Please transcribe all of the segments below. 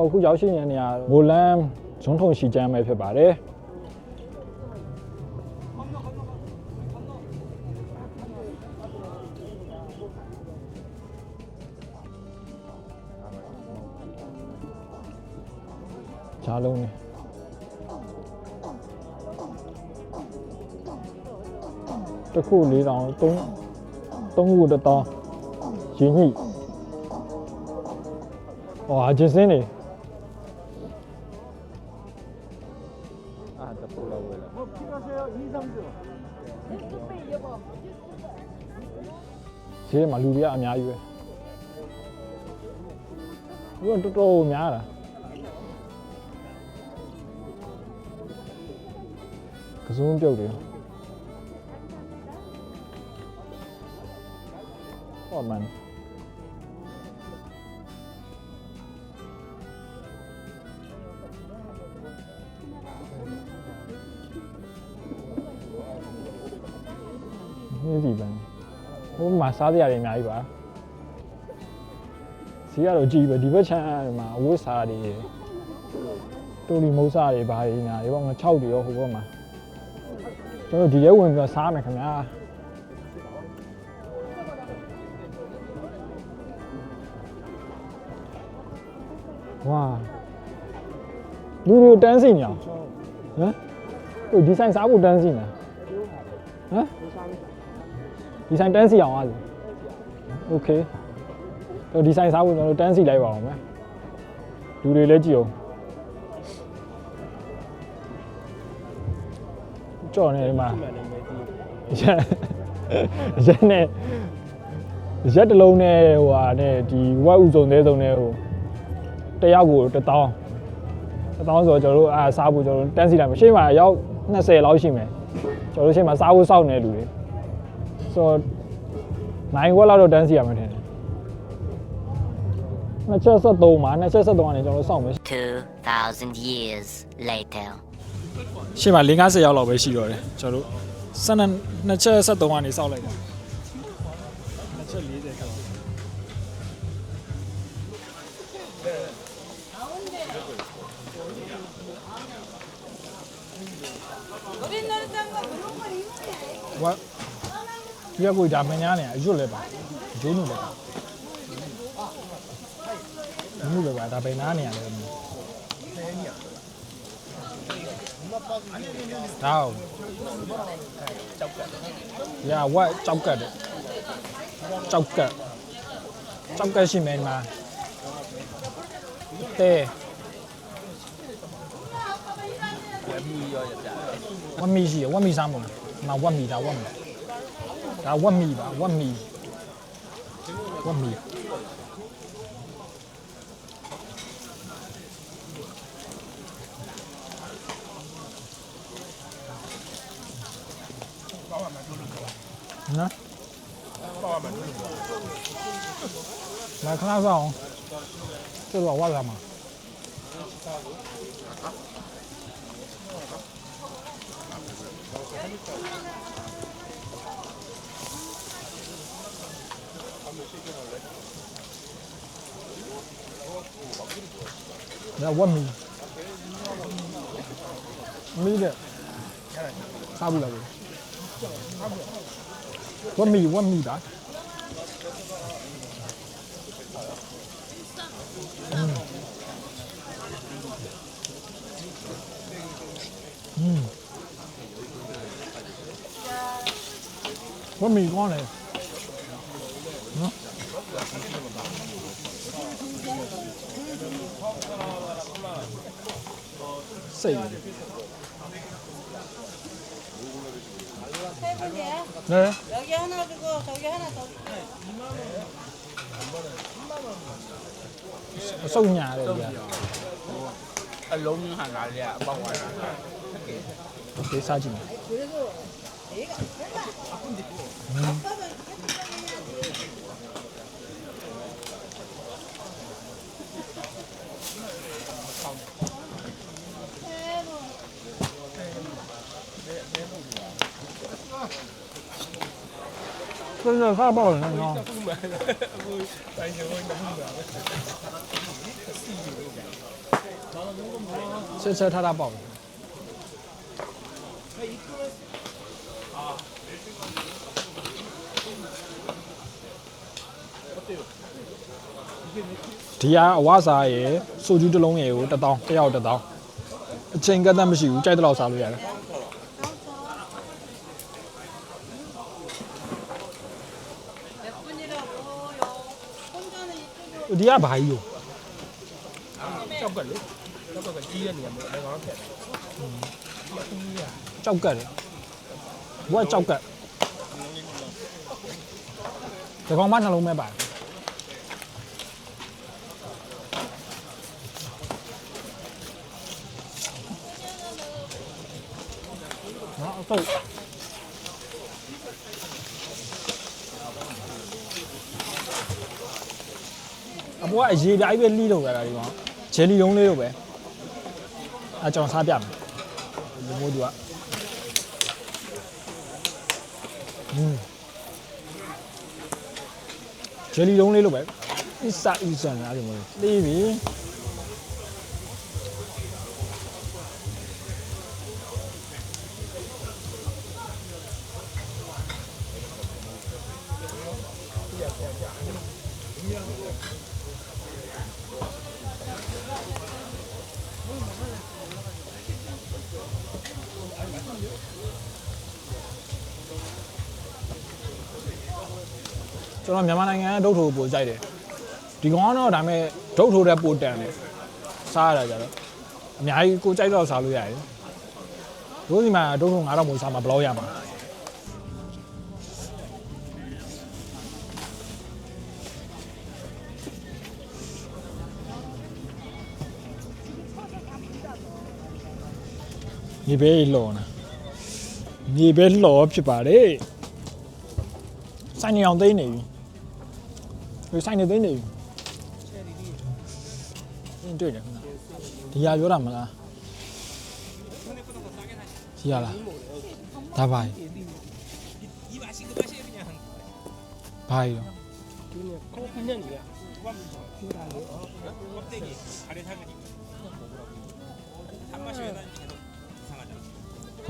တော်အခုရောက်ရှိနေတဲ့နေရာမိုလန်ဇွန်းထုံရှိကျမ်းပဲဖြစ်ပါတယ်ဂျားလုံးနေတစ်ခု၄တောင်၃၃ခုတစ်တောင်းရင်းညှိဟောအချင်းစင်းနေ ဈေးမှာလူတွေကအများကြီးပဲဘုရားတော်တော်များတာကစုံပြုတ်တယ်ဟောမန်နေ မှာစားစရာတွေအများကြီးပါစီကတော့ကြည်ပဲဒီဘက်ချမ်းမှာအဝတ်စားတွေတူလီမုတ်စားတွေဘာတွေညာတွေပေါ့ငါ6တွေရောဟိုဘက်မှာကျွန်တော်ဒီရဲဝင်ပြီးတော့စားမယ်ခင်ဗျာဝါလူလူတန်းစီနေအောင်ဟမ်ဟိုဒီဆိုင်စားဖို့တန်းစီနေဟမ် ဒီဆိုင်တန်းစီအောင်ပါစေโอเคတော့ဒီဆိုင်စားဖို့ကျွန်တော်တို့တန်းစီလိုက်ပါအောင်မယ်လူတွေလည်းကြည့်အောင်ကြော်နေဒီမှာရက်ရက်နဲ့ရက်တစ်လုံးနဲ့ဟိုဟာနဲ့ဒီဝက်ဥစုံသေးစုံနဲ့ဟိုတယောက်ကိုတစ်တောင်းတစ်တောင်းဆိုတော့ကျွန်တော်တို့အားစားဖို့ကျွန်တော်တို့တန်းစီလိုက်မယ်ရှေ့မှာရောက်20လောက်ရှိမယ်ကျွန်တော်တို့ရှေ့မှာစားဖို့စောင့်နေတဲ့လူတွေ ဆိုတော့နိုင်ဝက်လောက်တော့တန်းစီရမှာထင်တယ်နှစ်ချက်ဆက်သုံးမှာနှစ်ချက်ဆက်သုံးကနေကျွန်တော်တို့စောင့်မယ် 2,000 years later. ရှေ့မှာ50ရောက်လောက်ပဲရှိတော့တယ်ကျွန်တော်တို့ဆက်နှစ်နှစ်ချက်ဆက်သုံးကနေစောင့်လိုက်တာနှစ်ချက်40ခက်လောက်ဝက် ဒီကကိုဒါမညာနေအရွတ်လဲပါဂျိုးနုလဲပါနုလဲပါဒါပဲနားနေရတယ်ဒါဟုတ်ရဝက်ကြောက်ကတ်တယ်ကြောက်ကတ်ကြောက်ကတ်ရှိမယ်ဒီမှာတဲဝဲမီရောရကြဝက်မီရှိရဝက်မီစားမလို့မဝက်မီဒါဝက်မီ 啊，万米吧，万米，万米。嗯。来看那种，这老外干嘛？ 내가 원미 미래 사불라고 원미 원미다 음. 음. 원미 꺼네 응? 세 분이에요? 네. 여기 하나 주고 저기 하나 더 주세요. 쏙 nhà đây kìa. Ở lũng hàng lại à, bao ngoài là. Cái sao chừng. 음. 真的太爆了，你知道吗？切切太大爆了。ဒီကအဝါစားရယ်ဆိုကျူးတစ်လုံးရယ်ကို1000တစ်ယောက်1000အချိန်ကတည်းကမရှိဘူးကြိုက်တဲ့လောက်စားလို့ရတယ် ဒီကဘာကြီးရောကြောက်ကလေကြောက်ကကြီးတဲ့နေရာမှာလည်းကောင်းတယ်ကြောက်ကတ်တယ်ဘွားကြောက်ကတ်ဒီကောင်မနှလုံးမဲ့ပါတယ်နော်အတော့ အဘွားအရေးပြအိုက်ပဲလှီးလို့ရတာဒီကောင်ဂျယ်လီလုံးလေးလို့ပဲအဲကျွန်တော်စားပြမယ်ဒီမိုးသူကอืมဂျယ်လီလုံးလေးလို့ပဲအစ်စာအစ်ဆန်အဲ့ဒီမိုးလေးပြီ ကျွန်တော်မြန်မာနိုင်ငံကဒုတ်ထိုပို့ကြိုက်တယ်ဒီကောင်ကတော့ဒါပေမဲ့ဒုတ်ထိုတဲ့ပို့တန်တယ်စားရတာကြတော့အများကြီးကိုကြိုက်တော့စားလို့ရတယ်တို့ဒီမှာဒုတ်ထို9000မို့စားမှာဘယ်လောက်ရမှာ မြေပဲလှော်နေမြေပဲလှော်ဖြစ်ပါတယ်ဆိုင်နေအောင်သိနေပြီဒီဆိုင်နေသိနေပြီအင်းတွေ့တယ်ခင်ဗျဒီရပြောတာမလားဒီရလားဒါပါဘာရော ဘ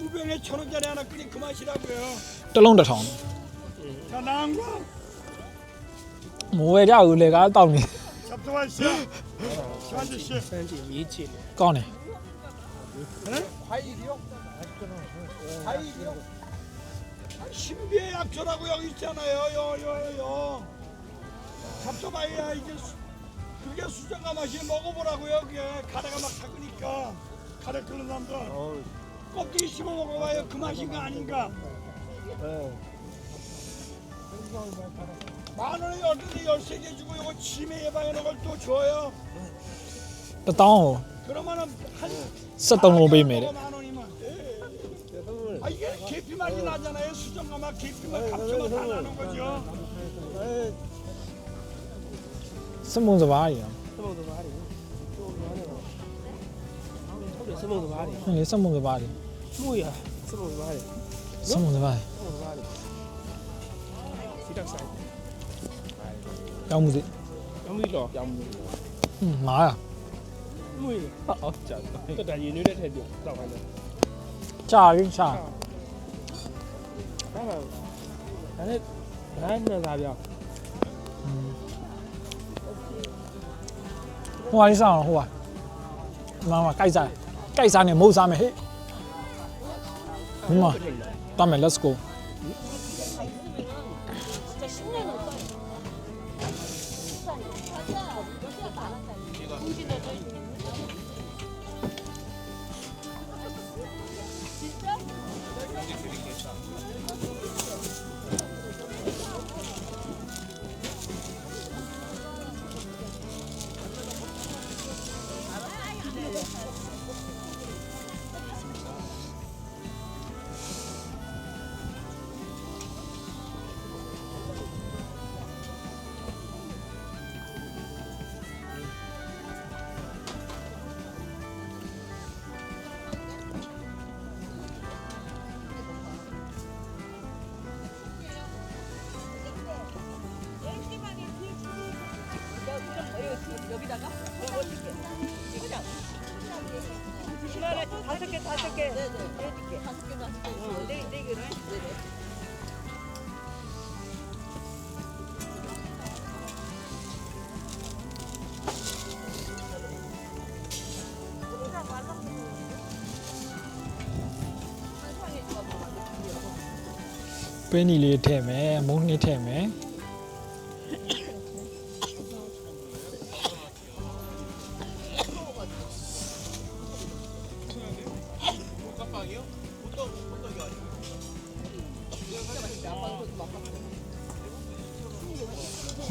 두 병에 천 원짜리 하나 끓인 그 맛이라고요. တစ်လုံးတစ်ထောင် 자, 나은과 မိုးဝဲကြဦးလေကားတောက်နေ 잡숴봐 씨. 시환주 씨. 현지 미치 ကောင်းတယ် 과일이요? 과일이요? 아, 신비의 약초라고 여기 있잖아요. 요, 요, 요. 잡숴봐야 이게 수, 그게 수정가 맛이 먹어보라고요. 그게 가래가 막 삭으니까 가래 끓는 사람들 껍데기 씹어 먹어봐요 그 맛인 거 아닌가 만 원에 열두 개 열세 개 주고 이거 치매 예방하는 걸 또 줘요 不懂， 그러면은 한 是等我被没的。만 원이면 아 이게 계피 맛이 나잖아요 수정과 맛 계피 맛 감초 맛다 나는 거죠 是蒙着玩意儿。 스모드 말이요. တယ်စမုံကဘာတွေဟုတ်လေစက်မှုကဘာတွေမှုရစမုံကဘာတွေစက်မှုကဘာတွေစမုံကဘာတွေစီတက်ဆိုင်တောင်းမှုစိရောင်းပြီတော့ကြောင်းလို့ဟွန်းမားတာမှုရအော်ကြာတယ်တော်တော်ရင်းနှီးတဲ့ထက်ပြောတော့ခိုင်းတယ်ကြာရင်းချာဒါကဒါနဲ့ဒါနဲ့သာပြောဟိုဟာလေးစားအောင်ဟိုဟာမာမကိုက်စားတယ် ကြိုက်စားနေမဟုတ်စားမယ်ဟေ့ဒီမှာတမ်းမယ် let's go 시 간에 다섯 개 다섯 개 내줄게. 다섯 개 다섯 개. 어, 네, 네 개로 해. 네네. ။ပင်းနီလေးထည့်မယ်မုန်းနှစ်ထည့်မယ်။ ။ ဟ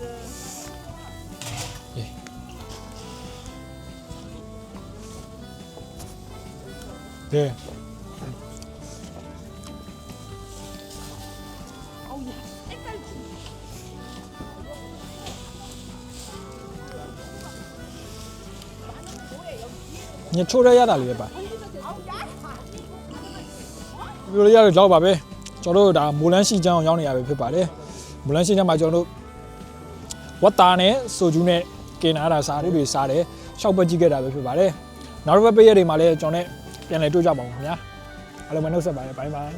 네. ညချိုးရရတာလေးပဲပါပြောလို့ရတော့ကြောက်ပါပဲကျွန်တော်တို့ဒါမိုလန်းရှိချောင်းရောက်နေရပဲဖြစ်ပါတယ်မိုလန်းရှိချောင်းမှာကျွန်တော်တို့ ဝတ်တာနဲ့ဆိုဂျူးနဲ့ကင်နာတာစားလေးတွေစားတယ်ရှောက်ပတ်ကြည့်ခဲ့တာပဲဖြစ်ပါတယ်နောက်တစ်ပတ်ပေးရတွေမှာလည်းကျွန်တော်နဲ့ပြန်လည်တွေ့ကြပါဦးခင်ဗျာအားလုံးမနှုတ်ဆက်ပါတယ်ဘိုင်ဘိုင်